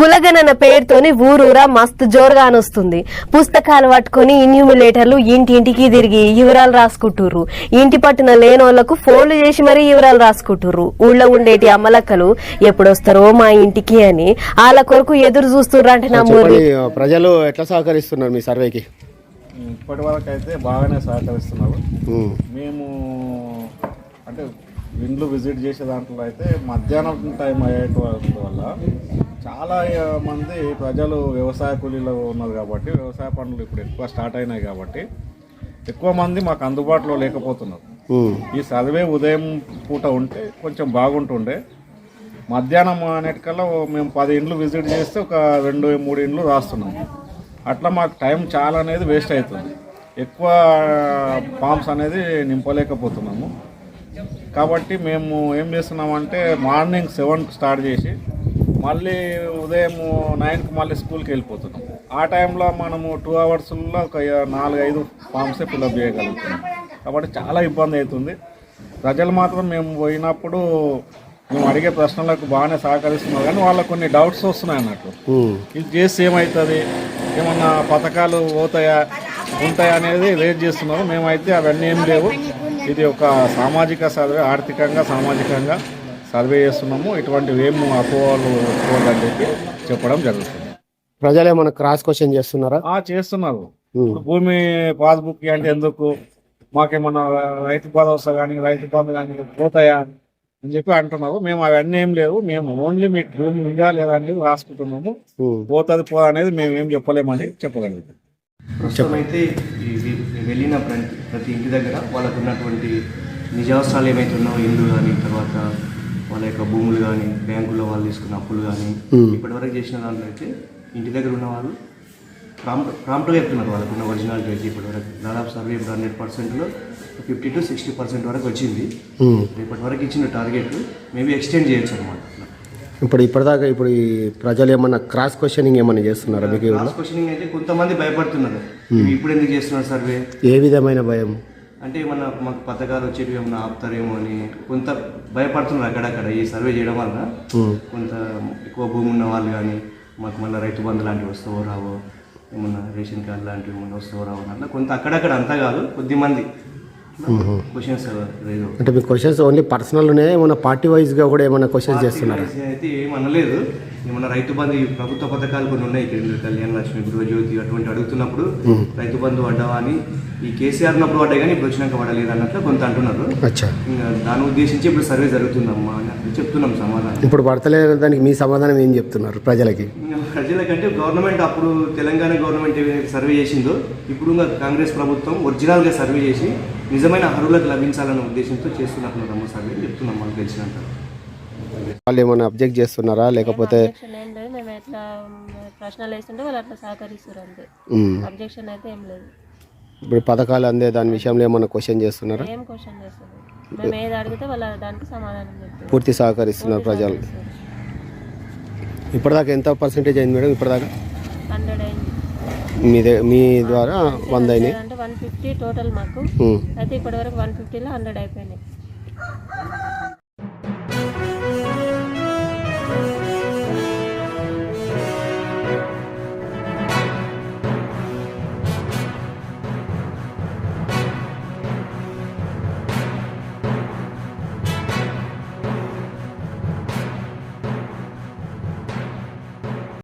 కులగణన పేరుతోని ఊరూరా మస్తు జోరుగా అనొస్తుంది పుస్తకాలు పట్టుకొని ఇన్యూమిలేటర్లు ఇంటింటికి తిరిగి వివరాలు రాసుకుంటుర్రు. ఇంటి పట్టున లేనోళ్ళకు ఫోన్లు చేసి మరీ వివరాలు రాసుకుంటుర్రు. ఊళ్ళో ఉండేటి అమ్మలక్కలు ఎప్పుడొస్తారో మా ఇంటికి అని వాళ్ళ కొరకు ఎదురు చూస్తుర్రు అంటే చెప్పండి ప్రజలు ఎట్లా సహకరిస్తున్నారు మీ సర్వేకి? ఇప్పటి వరకు అయితే బాగానే సహకరిస్తున్నారు. మేము అంటే ఇండ్లు విజిట్ చేసే దాంట్లో అయితే మధ్యాహ్నం టైం అయ్యేటువంటి వల్ల చాలా మంది ప్రజలు వ్యవసాయ కూలీలో ఉన్నారు కాబట్టి వ్యవసాయ పనులు ఇప్పుడు ఎక్కువ స్టార్ట్ అయినాయి కాబట్టి ఎక్కువ మంది మాకు అందుబాటులో లేకపోతున్నారు. ఈ సర్వే ఉదయం పూట ఉంటే కొంచెం బాగుంటుండే. మధ్యాహ్నం అనేటికల్లా మేము పది ఇండ్లు విజిట్ చేస్తే ఒక రెండు మూడు ఇండ్లు రాస్తున్నాం. అట్లా మాకు టైం చాలా అనేది వేస్ట్ అవుతుంది. ఎక్కువ ఫామ్స్ అనేది నింపలేకపోతున్నాము. కాబట్టి మేము ఏం చేస్తున్నామంటే మార్నింగ్ సెవెన్కి స్టార్ట్ చేసి మళ్ళీ ఉదయం నైన్కి మళ్ళీ స్కూల్కి వెళ్ళిపోతున్నాం. ఆ టైంలో మనము టూ అవర్స్లో ఒక నాలుగు ఐదు ఫామ్సే ఫిల్అప్ చేయగలుగుతున్నాం. కాబట్టి చాలా ఇబ్బంది అవుతుంది. ప్రజలు మాత్రం మేము పోయినప్పుడు మేము అడిగే ప్రశ్నలకు బాగానే సహకరిస్తున్నారు. కానీ వాళ్ళకు కొన్ని డౌట్స్ వస్తున్నాయి అన్నట్టు. ఇది చేస్తే ఏమవుతుంది ఏమన్నా పథకాలు పోతాయా? ఉంటాయా అనేది రేట్ చేస్తున్నారు. మేమైతే అవన్నీ ఏం లేవు. ఇది ఒక సామాజిక సర్వే ఆర్థికంగా సామాజికంగా. సర్వే చేస్తున్నాము. ఇటువంటివి ఏం అపోహలు పోదని చెప్పి చెప్పడం జరుగుతుంది. ప్రజలు ఏమైనా క్రాస్ క్వశ్చన్ చేస్తున్నారా? ఆ చేస్తున్నారు. ఇప్పుడు భూమి పాస్బుక్ అంటే ఎందుకు? మాకేమన్నా రైతు భరోసా కానీ రైతు బంధు కానీ పోతాయా అని చెప్పి అంటున్నారు. మేము అవన్నీ ఏం లేవు. మేము ఓన్లీ మీకు భూమి ఉందా లేదా అనేది రాసుకుంటున్నాము. పోతుంది పో అనేది మేము ఏం చెప్పలేమని చెప్పగలుగుతాం. ప్రస్తుతం అయితే ఈ వి- వెళ్ళిన ప్రతి ప్రతి ఇంటి దగ్గర వాళ్ళకు ఉన్నటువంటి నిజావసరాలు ఏమైతే ఉన్నాయో ఇల్లు కానీ తర్వాత వాళ్ళ యొక్క భూములు కానీ బ్యాంకులో వాళ్ళు తీసుకున్న అప్పులు కానీ. ఇప్పటివరకు చేసిన దాంట్లో అయితే ఇంటి దగ్గర ఉన్న వాళ్ళు ప్రాంప్ట్ ప్రాంప్ట్గా చెప్తున్నారు వాళ్ళకు ఉన్న ఒరిజినాలిటీ అయితే ఇప్పటివరకు. దాదాపు సర్వే ఇప్పుడు హండ్రెడ్ పర్సెంట్లో ఫిఫ్టీ టు సిక్స్టీ పర్సెంట్ వరకు వచ్చింది. రేపటి వరకు ఇచ్చిన టార్గెట్ మేబీ ఎక్స్టెండ్ చేయొచ్చు అనమాట ఇప్పుడు ఇప్పటిదాకా ఇప్పుడు ఈ ప్రజలు ఏమన్నా క్రాస్ క్వశ్చనింగ్ ఏమన్నా చేస్తున్నారా? మీకు? లాస్ట్ క్వశ్చనింగ్ అయితే కొంతమంది భయపడుతున్నారు. ఇప్పుడు ఎందుకు చేస్తున్నారు సర్వే? ఏ విధమైన భయం? అంటే మన మాకు పథకాలు వచ్చేటివి ఏమైనా ఆపుతారేమో అని కొంత భయపడుతున్నారు అక్కడక్కడ ఈ సర్వే చేయడం వల్ల. కొంత ఎక్కువ భూమి ఉన్న వాళ్ళు కానీ మాకు మళ్ళీ రైతు బంధు లాంటివి వస్తావో రావో ఏమన్నా రేషన్ కార్డు లాంటివి ఏమన్నా వస్తావో రావో అట్లా కొంత అక్కడక్కడ అంతా కాదు కొద్ది మంది క్వశ్చన్స్ అంటే మీ క్వశ్చన్స్ ఓన్లీ పర్సనల్ ఉన్నాయి ఏమన్నా పార్టీ వైజ్గా కూడా ఏమన్నా క్వశ్చన్స్ చేస్తున్నారా? అయితే ఏం అనలేదు ఏమన్నా రైతు బంధు ఈ ప్రభుత్వ పథకాలు కొన్ని ఉన్నాయి. ఇక్కడ కళ్యాణ లక్ష్మి గృహజ్యోతి అటువంటి అడుగుతున్నప్పుడు రైతు బంధు పడ్డావా అని ఈ కేసీఆర్ ఉన్నప్పుడు పడ్డాయి కానీ ఇప్పుడు వచ్చినాక పడలేదు అన్నట్లు కొంత అంటున్నారు. దాన్ని ఉద్దేశించి ఇప్పుడు సర్వే జరుగుతుందమ్మా అని చెప్తున్నాం సమాధానం. ఇప్పుడు పడతలేదు దానికి మీ సమాధానం ఏం చెప్తున్నారు ప్రజలకి? ప్రజలకంటే గవర్నమెంట్ అప్పుడు తెలంగాణ గవర్నమెంట్ సర్వే చేసిందో ఇప్పుడు కాంగ్రెస్ ప్రభుత్వం ఒరిజినల్గా సర్వే చేసి నిజమైన అర్హులకు లభించాలనే ఉద్దేశంతో చేస్తున్నట్లున్నాము సర్వే చెప్తున్నాం మనకు తెలిసినంత. వాళ్ళు ఏమైనా అబ్జెక్ట్ చేస్తున్నారా? లేకపోతే అబ్జెక్షన్ ఏం లేదు మేము ఎట్లా మ్, ప్రశ్నలు వేస్తుంటే వాళ్ళు అట్లా సహకరిస్తారు అంతే. ఉమ్. అబ్జెక్షన్ అయితే ఏం లేదు. ఇప్పుడు పథకాలు అందే దాని విషయంలో ఏమైనా క్వశ్చన్ చేస్తున్నారా? ఏం క్వశ్చన్ చేస్తారు? మేము ఏది అడిగితే వాళ్ళ దానికి సమాధానం చెప్తారు. పూర్తి సహకరిస్తున్నారు ప్రజలు. ఇప్పటిదాకా ఎంత పర్సెంటేజ్ అయింది మేడం ఇప్పటిదాకా? హండ్రెడ్ అయింది. మీ దే- మీ ద్వారా వంద అయినాయి. వన్ ఫిఫ్టీ టోటల్ మాకు. అయితే ఇప్పటి వరకు వన్ ఫిఫ్టీలో హండ్రెడ్ అయిపోయినాయి